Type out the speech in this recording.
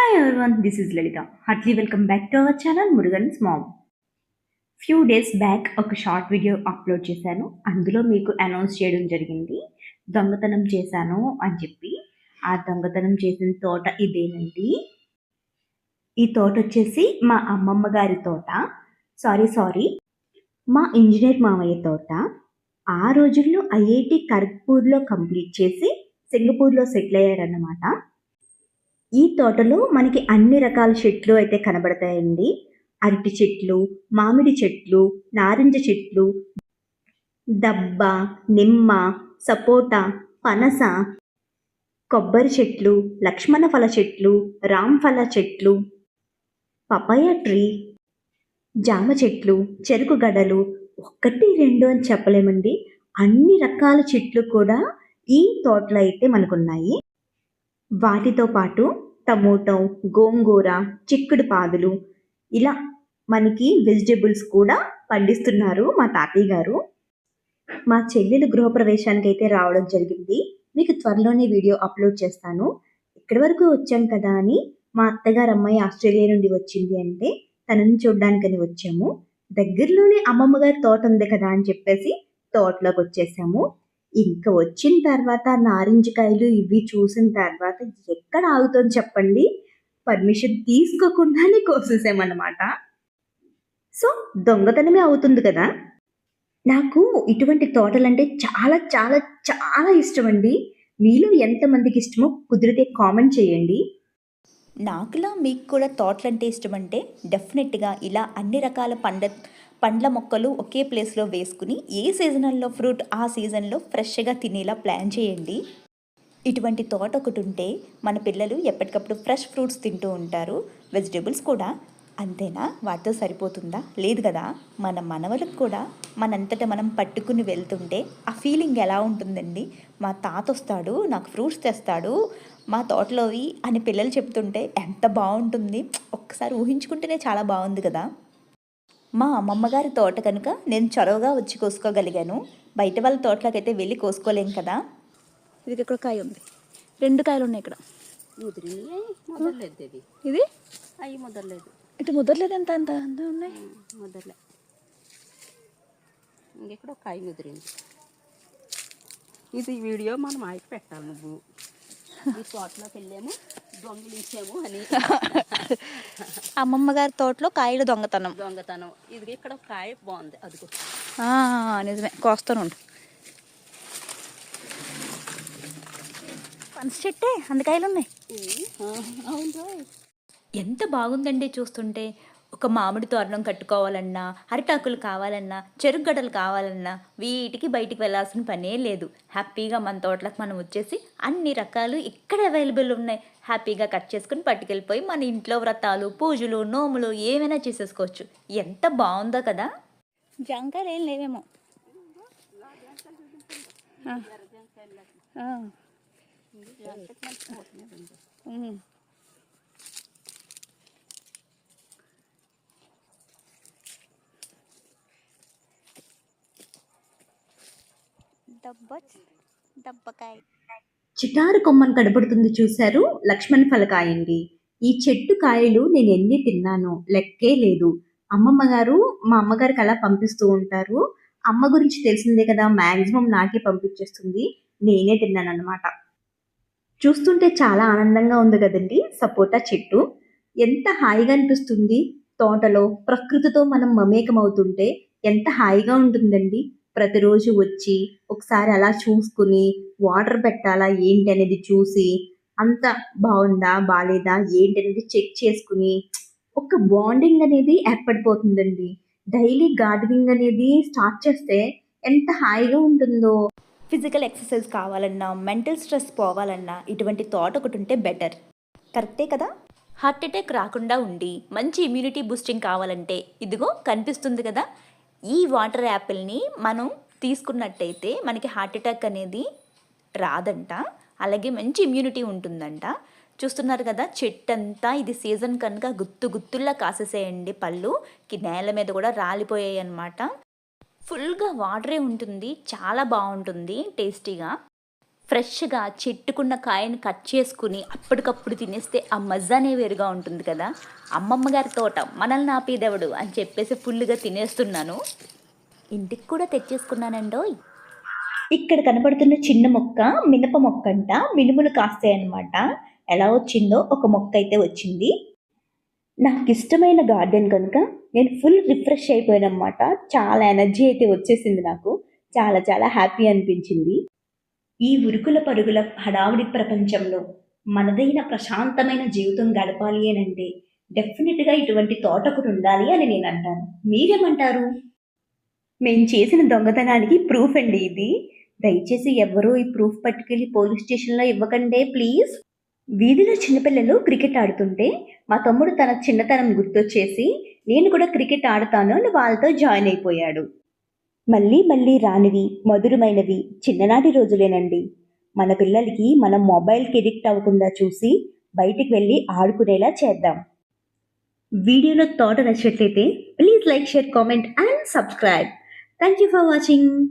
Hi everyone, this is Lalita. Heartily welcome back to our channel Murugan's mom few days back ఒక short video upload చేశాను. అందులో మీకు announce చేయడం జరిగింది. దొంగతనం చేశాను అని చెప్పి. ఆ దొంగతనం చేసిన తోట ఇదేనండి. ఈ తోట వచ్చేసి మా అమ్మమ్మ గారి తోట. సారీ సారీ మా ఇంజనీర్ మామయ్య తోట. ఆ రోజుల్లో ఐఐటి ఖరగ్పూర్లో కంప్లీట్ చేసి సింగపూర్లో సెటిల్ అయ్యారన్నమాట. ఈ తోటలో మనకి అన్ని రకాల చెట్లు అయితే కనబడతాయండి. అరటి చెట్లు మామిడి చెట్లు నారింజ చెట్లు దబ్బ నిమ్మ సపోటా పనస కొబ్బరి చెట్లు లక్ష్మణ ఫల చెట్లు రాంఫల చెట్లు పపాయ ట్రీ జామ చెట్లు చెరుకు గడలు ఒకటి రెండు అని చెప్పలేమండి. అన్ని రకాల చెట్లు కూడా ఈ తోటలో అయితే మనకున్నాయి. వాటితో పాటు టమోటో గోంగూర చిక్కుడు పాదులు ఇలా మనకి వెజిటేబుల్స్ కూడా పండిస్తున్నారు మా తాతయ్య గారు. మా చెల్లెలు గృహప్రవేశానికి అయితే రావడం జరిగింది. మీకు త్వరలోనే వీడియో అప్లోడ్ చేస్తాను. ఇక్కడి వరకు వచ్చాం కదా అని మా అత్తగారు అమ్మాయి ఆస్ట్రేలియా నుండి వచ్చింది అంటే తనని చూడడానికని వచ్చాము. దగ్గరలోనే అమ్మమ్మ గారి తోట ఉంది కదా అని చెప్పేసి తోటలోకి వచ్చేసాము. ఇంకా వచ్చిన తర్వాత నారింజకాయలు ఇవి చూసిన తర్వాత ఎక్కడ ఆగుతుంది చెప్పండి? పర్మిషన్ తీసుకోకుండానే కోసేసామన్నమాట సో దొంగతనమే అవుతుంది కదా? నాకు ఇటువంటి తోటలంటే చాలా చాలా చాలా ఇష్టం అండి మీలో ఎంతమందికి ఇష్టమో కుదిరితే కామెంట్ చేయండి. నాకులా మీకు కూడా తోటలంటే ఇష్టమంటే డెఫినెట్గా ఇలా అన్ని రకాల పండ్ల పండ్ల మొక్కలు ఒకే ప్లేస్లో వేసుకుని ఏ సీజనల్లో ఫ్రూట్ ఆ సీజన్లో ఫ్రెష్గా తినేలా ప్లాన్ చేయండి. ఇటువంటి తోట ఒకటి ఉంటే మన పిల్లలు ఎప్పటికప్పుడు ఫ్రెష్ ఫ్రూట్స్ తింటూ ఉంటారు. వెజిటేబుల్స్ కూడా. అంతేనా? వాటితో సరిపోతుందా? లేదు కదా? మన మనవలకు కూడా. మనంతట మనం పట్టుకుని వెళ్తుంటే ఆ ఫీలింగ్ ఎలా ఉంటుందండి? మా తాత వస్తాడు నాకు ఫ్రూట్స్ తెస్తాడు మా తోటలోవి అని పిల్లలు చెప్తుంటే ఎంత బాగుంటుంది. ఒక్కసారి ఊహించుకుంటేనే చాలా బాగుంది కదా? మా అమ్మమ్మ గారి తోట కనుక నేను చొరవగా వచ్చి కోసుకోగలిగాను. బయట వాళ్ళ తోటలోకి అయితే వెళ్ళి కోసుకోలేం కదా? ఇది ఇక్కడ కాయ ఉంది. రెండు కాయలు ఉన్నాయి ఇక్కడ. ఇది ఇది? అవి ముదరలేదు ఇటు ముదరలేదు ఎంత అంత? అంత ఉన్నాయి. ముదరలే ఇంకెక్కడ ఒక కాయ ముదిరింది. ఇది వీడియో మనం ఆగి పెట్టాలి నువ్వు. ఈ తోటలోకి వెళ్ళాము. దొంగిలించాము అని. అమ్మమ్మ గారి తోటలో కాయలు దొంగతనం. దొంగతనం. ఇది ఇక్కడ కాయ బాగుంది. అదిగో. ఆ, నిజమే. కోస్తాను. పనస చెట్టే అంత కాయలు ఉన్నాయి ఎంత బాగుందండి చూస్తుంటే. ఒక మామిడి తోరణం కట్టుకోవాలన్నా అరిటాకులు కావాలన్నా చెరుగడలు కావాలన్నా వీటికి బయటికి వెళ్ళాల్సిన పనే లేదు. హ్యాపీగా మన తోటలకు మనం వచ్చేసి అన్ని రకాలు ఇక్కడ అవైలబుల్ ఉన్నాయి. హ్యాపీగా కట్ చేసుకుని పట్టుకెళ్ళిపోయి మన ఇంట్లో వ్రతాలు పూజలు నోములు ఏమైనా చేసేసుకోవచ్చు. ఎంత బాగుందో కదా? జాంకాయలు ఏం లేవేమో ఆ. ఆ. ఉమ్. చిటారు కొమ్మను కనబడుతుంది చూశారు లక్ష్మణ్ ఫలకాయ అండి ఈ చెట్టు కాయలు నేను ఎన్ని తిన్నాను లెక్కే లేదు. అమ్మమ్మ గారు మా అమ్మగారికి అలా పంపిస్తూ ఉంటారు. అమ్మ గురించి తెలిసిందే కదా మాక్సిమం నాకే పంపించేస్తుంది. నేనే తిన్నాను అనమాట చూస్తుంటే చాలా ఆనందంగా ఉంది కదండి సపోటా చెట్టు. ఎంత హాయిగా అనిపిస్తుంది. తోటలో ప్రకృతితో మనం మమేకం అవుతుంటే ఎంత హాయిగా ఉంటుందండి. ప్రతిరోజు వచ్చి ఒకసారి అలా చూసుకుని వాటర్ పెట్టాలా ఏంటి అనేది చూసి అంత బాగుందా బాగాలేదా ఏంటి అనేది చెక్ చేసుకుని ఒక బాండింగ్ అనేది ఏర్పడిపోతుందండి. డైలీ గార్డెనింగ్ అనేది స్టార్ట్ చేస్తే ఎంత హాయిగా ఉంటుందో. ఫిజికల్ ఎక్సర్సైజ్ కావాలన్నా మెంటల్ స్ట్రెస్ పోవాలన్నా ఇటువంటి తోట ఒకటి ఉంటే బెటర్ కరెక్టే కదా? హార్ట్ అటాక్ రాకుండా ఉండి మంచి ఇమ్యూనిటీ బూస్టింగ్ కావాలంటే ఇదిగో కనిపిస్తుంది కదా? ఈ వాటర్ యాపిల్ని మనం తీసుకున్నట్టయితే మనకి హార్ట్ అటాక్ అనేది రాదంట. అలాగే మంచి ఇమ్యూనిటీ ఉంటుందంట. చూస్తున్నారు కదా చెట్టు అంతా ఇది సీజన్ కనుక గుత్తు గుత్తుల్లా కాసేసేయండి పళ్ళు. కి నేల మీద కూడా రాలిపోయాయి అన్నమాట ఫుల్గా వాటరే ఉంటుంది. చాలా బాగుంటుంది టేస్టీగా ఫ్రెష్గా చెట్టుకున్న కాయని కట్ చేసుకుని అప్పటికప్పుడు తినేస్తే ఆ మజానే వేరుగా ఉంటుంది కదా. అమ్మమ్మ గారి తోట మనల్ని ఆపేదెవడు అని చెప్పేసి ఫుల్గా తినేస్తున్నాను. ఇంటికి కూడా తెచ్చేసుకున్నానండోయ్. ఇక్కడ కనబడుతున్న చిన్న మొక్క మినప మొక్క అంట మినుములు కాస్తాయి అన్నమాట ఎలా వచ్చిందో ఒక మొక్క అయితే వచ్చింది. నాకు ఇష్టమైన గార్డెన్ కనుక నేను ఫుల్ రిఫ్రెష్ అయిపోయానమాట చాలా ఎనర్జీ అయితే వచ్చేసింది నాకు. చాలా చాలా హ్యాపీ అనిపించింది. ఈ ఉరుకుల పరుగుల హడావుడి ప్రపంచంలో మనదైన ప్రశాంతమైన జీవితం గడపాలి అని అంటే డెఫినెట్గా ఇటువంటి తోట ఒకటి ఉండాలి అని నేను అంటాను. మీరేమంటారు? మేము చేసిన దొంగతనానికి ప్రూఫ్ అండి ఇది. దయచేసి ఎవ్వరూ ఈ ప్రూఫ్ పట్టుకెళ్ళి పోలీస్ స్టేషన్లో ఇవ్వకండే ప్లీజ్. వీధిలో చిన్నపిల్లలు క్రికెట్ ఆడుతుంటే మా తమ్ముడు తన చిన్నతనం గుర్తొచ్చేసి నేను కూడా క్రికెట్ ఆడతాను అని వాళ్ళతో జాయిన్ అయిపోయాడు. మళ్ళీ మళ్ళీ రానివి మధురమైనవి చిన్ననాటి రోజులేనండి. మన పిల్లలకి మనం మొబైల్కి ఎడిక్ట్ అవ్వకుండా చూసి బయటికి వెళ్ళి ఆడుకునేలా చేద్దాం. వీడియోలో తోట నచ్చినట్లయితే please like share comment and subscribe. Thank you for watching.